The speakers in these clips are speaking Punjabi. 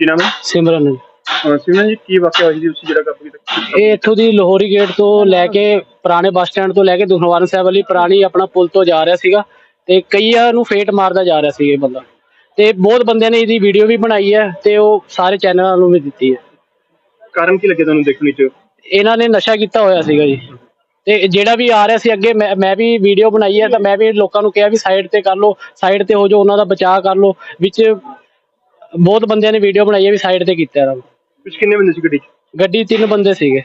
ਕੀ ਨਾਮ ਹੈ? ਸਿਮਰਨ। ਅਹ ਸਿਮਰਨ ਜੀ ਕੀ ਵਾਕਿਆ ਹੋਇਆ ਜੀ? ਤੁਸੀਂ ਜਿਹੜਾ ਕਾਬੂ ਕੀਤਾ ਇਹ ਇੱਥੋਂ ਦੀ ਲੋਹਰੀ ਗੇਟ ਤੋਂ ਲੈ ਕੇ ਪੁਰਾਣੇ ਬੱਸ ਸਟੈਂਡ ਤੋਂ ਲੈ ਕੇ ਦੁਖਨਿਵਾਰਨ ਸਾਹਿਬ ਵਾਲੀ ਪੁਰਾਣੀ ਆਪਣਾ ਪੁਲ ਤੋਂ ਜਾ ਰਿਹਾ ਸੀਗਾ ਤੇ ਕਈਆਂ ਨੂੰ ਫੇਟ ਮਾਰਦਾ ਜਾ ਰਿਹਾ ਸੀ ਇਹ ਬੰਦਾ। ਤੇ ਬਹੁਤ ਬੰਦਿਆਂ ਨੇ ਇਹਦੀ ਵੀਡੀਓ ਵੀ ਬਣਾਈ ਹੈ ਤੇ ਉਹ ਸਾਰੇ ਚੈਨਲਾਂ ਨੂੰ ਵੀ ਦਿੱਤੀ ਹੈ। ਕਾਰਨ ਕੀ ਲੱਗੇ ਤੁਹਾਨੂੰ ਦੇਖਣ ਚ ਇਹਨਾਂ ਨੇ ਨਸ਼ਾ ਕੀਤਾ ਹੋਇਆ ਸੀਗਾ ਜੀ। ਤੇ ਜਿਹੜਾ ਵੀ ਆ ਰਿਹਾ ਸੀ ਅੱਗੇ ਮੈਂ ਮੈਂ ਵੀ ਵੀਡੀਓ ਬਣਾਈ ਹੈ ਤਾਂ ਮੈਂ ਵੀ ਲੋਕਾਂ ਨੂੰ ਕਿਹਾ ਵੀ ਸਾਈਡ ਤੇ ਕਰ ਲਓ ਸਾਈਡ ਤੇ ਹੋ ਜਾਓ ਉਹਨਾਂ ਦਾ ਬਚਾਅ ਕਰ ਲਓ ਵਿੱਚ ਬਹੁਤ ਬੰਦਿਆਂ ਨੇ ਵੀਡੀਓ ਬਣਾਈ ਹੈ ਵੀ ਸਾਈਡ ਤੇ ਕੀਤਾ ਇਹਨਾਂ ਨੂੰ। ਕਿੰਨੇ ਬੰਦੇ ਸੀ ਗੱਡੀ 'ਚ? ਗੱਡੀ 'ਚ ਤਿੰਨ ਬੰਦੇ ਸੀਗੇ।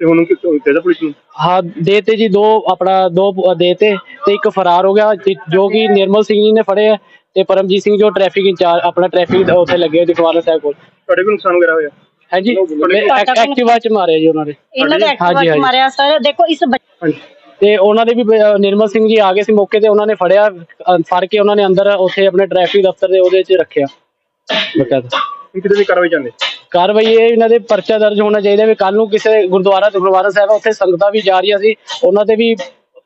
ਤੇ ਹੁਣ ਕਿ ਕਿਹਦਾ ਪੁਲਿਸ ਨੂੰ? ਹਾਂ ਦੇਤੇ ਜੀ ਦੋ ਆਪਣਾ ਦੋ ਦੇਤੇ ਤੇ ਇੱਕ ਫਰਾਰ ਹੋ ਗਿਆ ਜੋ ਕਿ ਨਿਰਮਲ ਸਿੰਘ ਜੀ ਨੇ ਫੜੇ ਹੈ ਤੇ ਪਰਮਜੀਤ ਸਿੰਘ ਜੋ ਟ੍ਰੈਫਿਕ ਇੰਚਾਰਜ ਆਪਣਾ ਟ੍ਰੈਫਿਕ ਦਾ ਉੱਥੇ ਲੱਗੇ ਦਿਖਵਾਲਾ ਸਾਹਿਬ ਕੋਲ। ਤੁਹਾਡੇ ਕੋਲ ਨੁਕਸਾਨ ਵਗੈਰਾ ਹੋਇਆ? ਹਾਂਜੀ ਐਕਟਿਵਾ ਚ ਮਾਰਿਆ ਜੀ ਉਹਨਾਂ ਨੇ। ਇਹਨਾਂ ਦੇ ਐਕਟਿਵਾ ਹਾਂਜੀ। ਚ ਮਾਰਿਆ ਸਰ ਦੇਖੋ ਇਸ ਬੱਚੇ ਹਾਂਜੀ। ਤੇ ਉਹਨਾਂ ਦੇ ਵੀ ਨਿਰਮਲ ਸਿੰਘ ਜੀ ਆ ਗਏ ਸੀ ਮੌਕੇ ਤੇ ਉਹਨਾਂ ਨੇ ਫੜਿਆ ਫੜ ਕੇ ਉਹਨਾਂ ਨੇ ਅੰਦਰ ਉੱਥੇ ਆਪਣੇ ਟ੍ਰੈਫਿਕ ਦਫ਼ਤਰ ਦੇ ਉਹਦੇ 'ਚ ਰੱਖਿਆ। ਬਕਾਇਦਾ। ਹੁਣ ਕਿਤੇ ਦੀ ਕਾਰਵਾਈ ਜਾਂਦੇ? ਕਾਰਵਾਈ ਇਹ ਇਹਨਾਂ ਦੇ ਪਰਚਾ ਦਰਜ ਹੋਣਾ ਚਾਹੀਦਾ ਵੀ ਕੱਲ ਨੂੰ ਕਿਸੇ ਗੁਰਦੁਆਰਾ ਗੁਰਦੁਆਰਾ ਸਾਹਿਬ ਆ, ਉੱਥੇ ਸੰਗਤਾਂ ਵੀ ਜਾ ਰਹੀਆਂ ਸੀ ਉਹਨਾਂ ਤੇ ਵੀ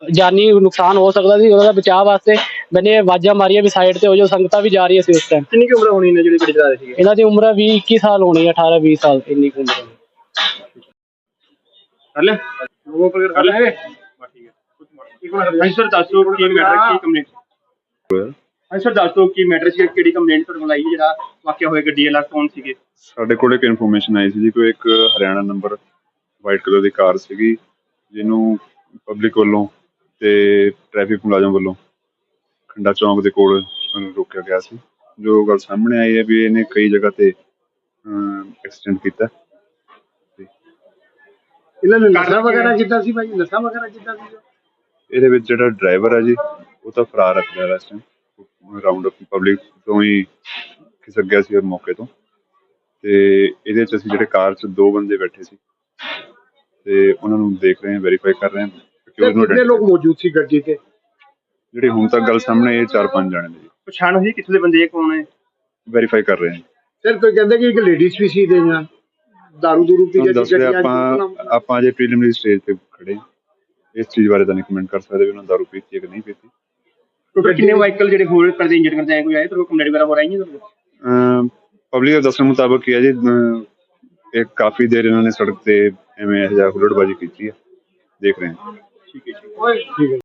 ਜਾਨੀ ਨੁਕਸਾਨ ਹੋ ਸਕਦਾ ਸੀ ਉਹਨਾਂ ਦਾ ਬਚਾਅ ਵਾਸਤੇ ਮੈਨੇ ਆਵਾਜ਼ਾਂ ਮਾਰੀਆਂ ਵੀ ਸਾਈਡ ਤੇ ਹੋ ਜਾਓ ਸੰਗਤਾਂ ਵੀ ਜਾ ਰਹੀਆਂ ਸੀ ਉਸ ਟਾਈਮ ਕਿੰਨੀ ਕੁ ਉਮਰ ਹੋਣੀ ਨੇ ਜਿਹੜੇ ਗੱਡੀ ਚਲਾ ਰਹੇ ਸੀਗੇ? ਇਹਨਾਂ ਦੀ ਉਮਰ 20 21 ਸਾਲ ਹੋਣੀ ਹੈ 18 20 ਸਾਲ ਇੰਨੀ ਕੁ ਉਮਰ ਹੋਣੀ ਕਰ ਲੈ ਲੋਗੋ ਪਰ ਕਰ ਲੈ ਠੀਕ ਹੈ। ਹਾਂਜੀ ਸਰ ਦੱਸੋ ਕੀ ਮੈਟਰ ਕੀ ਕੰਪਲੇਂਟ ਹਾਂਜੀ ਸਰ ਦੱਸੋ ਕੀ ਮੈਟਰ ਸੀ ਕਿਹੜੀ ਕੰਪਲੇਂਟ ਤੁਹਾਡੇ ਕੋਲ ਆਈ ਹੈ ਜਿਹੜਾ ਵਾਕਿਆ ਹੋਇਆ ਗੱਡੀ ਵਾਲਾ ਕੌਣ ਸੀਗੇ? ਸਾਡੇ ਕੋਲ ਇੱਕ ਇਨਫੋਰਮੇਸ਼ਨ ਆਈ ਸੀ ਜੀ ਕੋਈ ਇੱਕ ਹਰਿਆਣਾ ਨੰਬਰ ਵਾਈਟ ਕਲਰ ਦੀ ਕਾਰ ਸੀਗੀ ਜਿਹਨੂੰ ਪਬਲਿਕ ਵੱਲੋਂ ਤੇ ਟ੍ਰੈਫਿਕ ਮੁਲਾਜ਼ਮ ਵੱਲੋਂ ਖੰਡਾ ਚੌਂਕ ਦੇ ਕੋਲ ਰੋਕਿਆ ਗਿਆ ਸੀ। ਜੋ ਗੱਲ ਸਾਹਮਣੇ ਆਈ ਹੈ ਵੀ ਇਹਨੇ ਕਈ ਜਗ੍ਹਾ ਤੇ ਐਕਸੀਡੈਂਟ ਕੀਤਾ। ਇਹਨਾਂ ਨੇ ਨਸ਼ਾ ਵਗੈਰਾ ਕੀਤਾ ਸੀ ਭਾਈ? ਨਸ਼ਾ ਵਗੈਰਾ ਕੀਤਾ ਸੀ? ਇਹਦੇ ਵਿੱਚ ਜਿਹੜਾ ਡਰਾਈਵਰ ਹੈ ਜੀ ਉਹ ਤਾਂ ਫਰਾਰ ਰੱਖਦਾ ਟਾਈਮ ਰਾਉਂਡ ਅਪ ਪਬਲਿਕ ਤੋਂ ਹੀ ਖਿਸਕ ਗਿਆ ਸੀ ਮੌਕੇ ਤੋਂ। ਤੇ ਇਹਦੇ ਚ ਅਸੀਂ ਜਿਹੜੇ ਕਾਰ ਚ ਦੋ ਬੰਦੇ ਬੈਠੇ ਸੀ। ਤੇ ਉਹਨਾਂ ਨੂੰ ਦੇਖ ਰਹੇ ਹਾਂ ਵੈਰੀਫਾਈ ਕਰ ਰਹੇ ਹਾਂ ਕਿ ਉਹਨੂੰ ਕਿੰਨੇ ਲੋਕ ਮੌਜੂਦ ਸੀ ਗੱਡੀ ਤੇ? ਜਿਹੜੀ ਹੁਣ ਤੱਕ ਗੱਲ ਸਾਹਮਣੇ ਇਹ ਚਾਰ ਪੰਜ ਜਾਣੇ ਨੇ ਜੀ। ਪਛਾਣ ਹੋਈ ਕਿੱਥੇ ਦੇ ਬੰਦੇ ਇਹ ਕੌਣ ਹੈ ਵੈਰੀਫਾਈ ਕਰ ਰਹੇ ਹਾਂ ਸਰ ਕੋਈ ਕਹਿੰਦੇ ਕਿ ਇੱਕ ਲੇਡੀਜ਼ ਵੀ ਸੀ ਦੇ ਨਾਲ? ਦਾਰੂ ਦੂਰੂ ਪੀ ਦੱਸ ਰਿਹਾ ਆਪਾਂ ਆਪਾਂ ਅਜੇ ਪ੍ਰੀਲਿਮਿਨਰੀ ਸਟੇਜ ਤੇ ਖੜੇ ਇਸ ਚੀਜ਼ ਬਾਰੇ ਤਾਂ ਨਹੀਂ ਕਮੈਂਟ ਕਰ ਸਕਦੇ ਵੀ ਉਹਨਾਂ ਦਾਰੂ ਪੀਤੀ ਹੈ ਕਿ ਨਹੀਂ ਪੀਤੀ। ਟੋਟਲ ਕਿੰਨੇ ਵਾਹੀਕਲ ਜਿਹੜੇ ਹੋਰ ਕਰਦੇ ਇੰਜਰ ਕਰਦੇ ਆਏ ਕੋਈ ਆਏ ਤਾਂ ਕੰਪਲੇਂਟ ਵਗੈਰਾ ਹੋ ਰਹੀ ਹੈ ਕੋਲ? ਪਬਲਿਕ ਦੇ ਦੱਸਣ ਮੁਤਾਬਕ ਕੀ ਹੈ ਜੀ ਅਮ, ਇਹ ਕਾਫੀ ਦੇਰ ਇਹਨਾਂ ਨੇ ਸੜਕ ਤੇ ਐਵੇਂ ਇਹੋ ਜਿਹਾ ਹੁੱਲੜਬਾਜ਼ੀ ਕੀਤੀ ਹੈ ਦੇਖ ਰਹੇ ਹਾਂ। ਠੀਕ ਹੈ ਜੀ।